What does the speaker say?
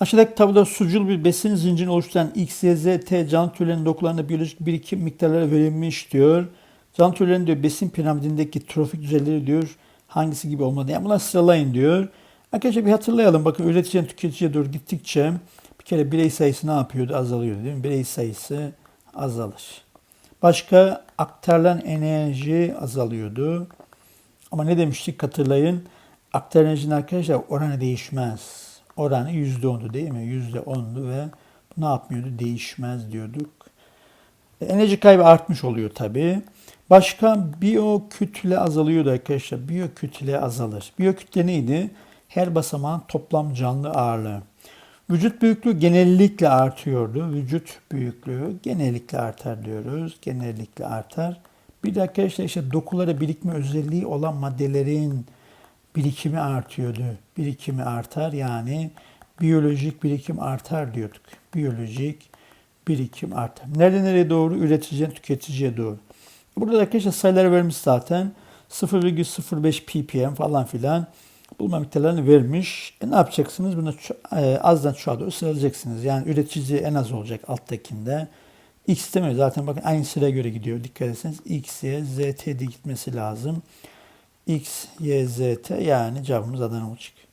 Aşağıdaki tabloda sucul bir besin zincirini oluşturan X, T canlı türlerinin dokularında biyolojik birikim miktarları verilmiş diyor. Canlı türlerin diyor besin piramidindeki trofik düzeyleri diyor hangisi gibi olmalı. Yani bunları sıralayın diyor. Arkadaşlar bir hatırlayalım. Bakın üreticiden tüketiciye doğru gittikçe bir kere birey sayısı ne yapıyordu? Azalıyordu değil mi? Birey sayısı azalır. Başka aktarılan enerji azalıyordu. Ama ne demiştik hatırlayın. Aktarılan enerjinin arkadaşlar oranı değişmez. Oranı yüzde ondu değil mi? Yüzde ondu ve bu ne yapmıyordu? Değişmez diyorduk. Enerji kaybı artmış oluyor tabii. Başka biyokütle azalıyordu arkadaşlar. Biyokütle azalır. Biyokütle neydi? Her basamağın toplam canlı ağırlığı. Vücut büyüklüğü genellikle artıyordu. Vücut büyüklüğü genellikle artar diyoruz. Genellikle artar. Bir de arkadaşlar işte dokulara birikme özelliği olan maddelerin birikimi artıyordu. Birikimi artar yani biyolojik birikim artar diyorduk. Biyolojik birikim artar. Nereden nereye doğru? Üreticiden tüketiciye doğru. Burada da arkadaşlar sayıları vermiş zaten. 0,05 ppm falan filan bulma miktarlarını vermiş. E ne yapacaksınız? Bunu e, azdan çoğa doğru sıralayacaksınız. Yani üretici en az olacak alttakinde. X demiyor zaten bakın aynı sıraya göre gidiyor. Dikkat etseniz X, Y, Z, gitmesi lazım. X, Y, Z, T yani cevabımız Adana olacak.